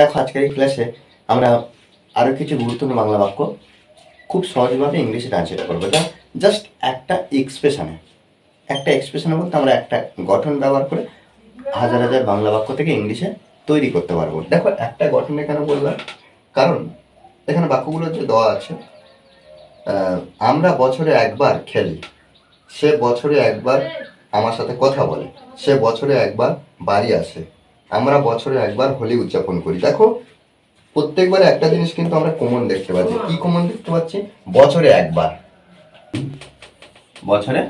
দেখো, আজকের এই ক্লাসে আমরা আরও কিছু গুরুত্বপূর্ণ বাংলা বাক্য খুব সহজভাবে ইংলিশে ট্রান্সলেট করব। যা জাস্ট একটা এক্সপ্রেশনে একটা এক্সপ্রেশনে বলতে আমরা একটা গঠন ব্যবহার করে হাজার হাজার বাংলা বাক্য থেকে ইংলিশে তৈরি করতে পারব। দেখো, একটা গঠনে কেন বললাম, কারণ এখানে বাক্যগুলো যে দেওয়া আছে আমরা বছরে একবার খেলি। সে বছরে একবার আমার সাথে কথা বলে। সে বছরে একবার বাড়ি আসে। আমরা বছরে একবার হোলি উদযাপন করি। দেখো প্রত্যেকবার একটা জিনিস কিন্তু আমরা কমন দেখতে পাচ্ছি। কি কমন দেখতে পাচ্ছি? বছরে একবার। বছরে?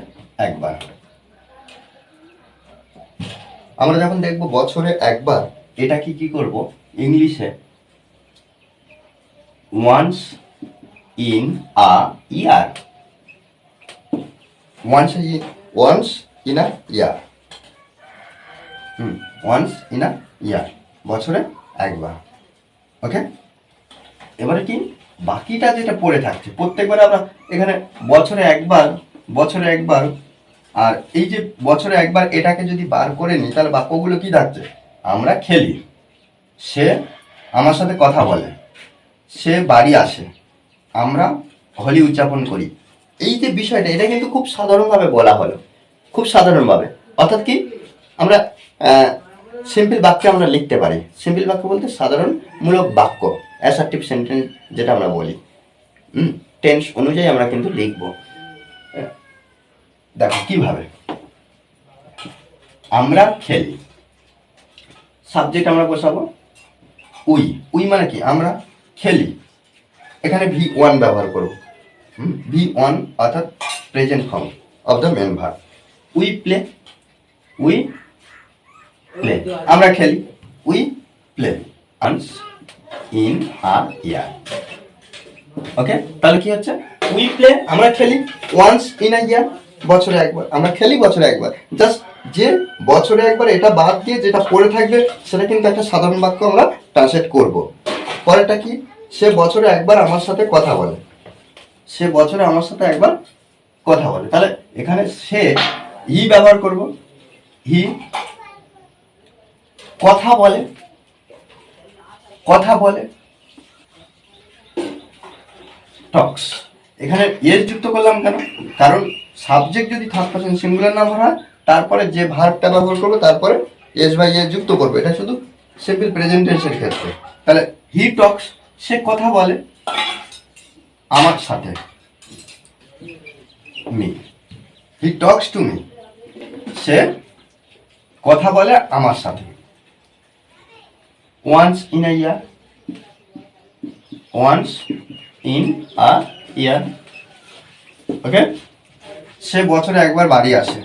একবার। আমরা যখন দেখব বছরে একবার এটা কি কি করব? ইংলিশে once in a year once once in a year hmm once in a year বছরে একবার ওকে এবারে কি? বাকিটা যেটা পড়ে থাকছে, প্রত্যেকবার আমরা এখানে বছরে একবার বছরে একবার, আর এই যে বছরে একবার এটাকে যদি বার করে নিই, তাহলে বাক্যগুলো কি থাকছে? আমরা খেলি। সে আমার সাথে কথা বলে। সে বাড়ি আসে। আমরা হোলি উদযাপন করি। এই যে বিষয়টা, এটা কিন্তু খুব সাধারণভাবে বলা হলো। খুব সাধারণভাবে। অর্থাৎ কি? আমরা সিম্পল বাক্য আমরা লিখতে পারি। সিম্পল বাক্য বলতে সাধারণমূলক বাক্য অ্যাসার্টিভ সেন্টেন্স যেটা আমরা বলি। হুম টেন্স অনুযায়ী আমরা কিন্তু লিখব। দেখো কীভাবে। আমরা খেলি। সাবজেক্ট আমরা বসাবো। উই উই মানে কি? আমরা খেলি। এখানে ভি ওয়ান ব্যবহার করব ভি ওয়ান অর্থাৎ present form of the main we play we play আমরা খেলি। We play once in a year okay তাহলে কি হচ্ছে? উই প্লে আমরা খেলি। ওয়ান্স ইন আ ইয়ার বছরে একবার। আমরা খেলি বছরে একবার। জাস্ট যে বছরে একবার এটা বাদ দিয়ে যেটা পড়ে থাকবে, সেটা কিন্তু একটা সাধারণ বাক্য আমরা ট্রান্সলেট করব। পরেরটা কি? সে বছরে একবার আমার সাথে কথা বলে। সে বছরে আমার সাথে একবার কথা বলে। তাহলে এখানে সে হি ব্যবহার করব। হি কথা বলে। কথা বলে। টক্স এখানে এর যুক্ত করলাম কেন? কারণ সাবজেক্ট যদি থার্ড পার্সন সিঙ্গুলার নাম্বার হয়, তারপরে যে ভার্বটা ব্যবহার করব, তারপরে এস বাই এ যুক্ত করব। এটা শুধু সিম্পল প্রেজেন্টেন্সের ক্ষেত্রে। তাহলে হি টক্স সে কথা বলে আমার সাথে। Me he talks to me সে কথা বলে আমার সাথে। Once in a year once in a year okay সে বছরে একবার বাড়ি আসে।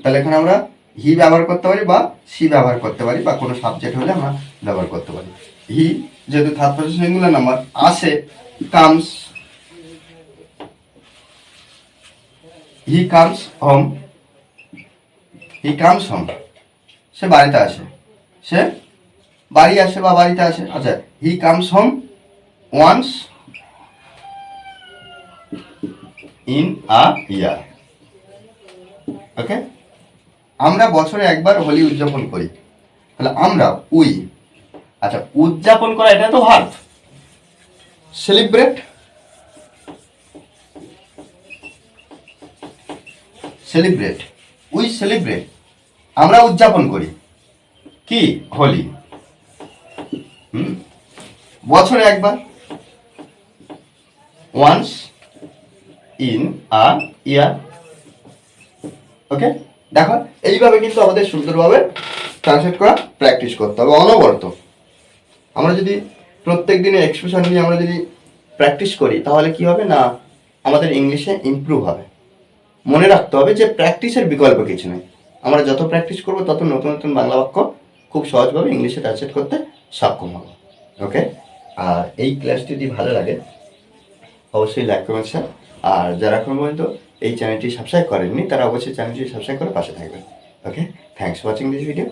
তাহলে এখানে আমরা হি ব্যবহার করতে পারি বা সি ব্যবহার করতে পারি বা কোনো সাবজেক্ট হলে আমরা ব্যবহার করতে পারি। হি যেহেতু থার্ড পার্সন সিঙ্গুলার নাম্বার আসে comes he comes home he comes home সে বাড়িতে আসে। সে বাড়ি আসে বা বাড়িতে আসে। আচ্ছা he comes home once in a year okay আমরা বছরে একবার হোলি উদযাপন করি। তাহলে আমরা উই। আচ্ছা উদযাপন করা এটা তো verb celebrate celebrate we celebrate আমরা উদযাপন করি। কি? হোলি। বছরে একবার। ওয়ান্স ইন আ ইয়ার ওকে দেখো, এইভাবে কিন্তু আমাদের সুন্দরভাবে ট্রান্সলেট করা প্র্যাকটিস করতে হবে, অনবরত। আমরা যদি প্রত্যেক দিনের এক্সপ্রেশন নিয়ে আমরা যদি প্র্যাকটিস করি, তাহলে কি হবে না, আমাদের ইংলিশে ইমপ্রুভ হবে। মনে রাখতে হবে যে প্র্যাকটিসের বিকল্প কিছু নেই। আমরা যত প্র্যাকটিস করব, তত নতুন নতুন বাংলা বাক্য খুব সহজভাবে ইংলিশে ট্রান্সলেট করতে সক্ষম হব। ওকে আর এই ক্লাসটি যদি ভালো লাগে, অবশ্যই লাইক করবেন স্যার আর যারা এখন পর্যন্ত এই চ্যানেলটি সাবস্ক্রাইব করেননি, তারা অবশ্যই চ্যানেলটি সাবস্ক্রাইব করে পাশে থাকবেন। Okay thanks watching this video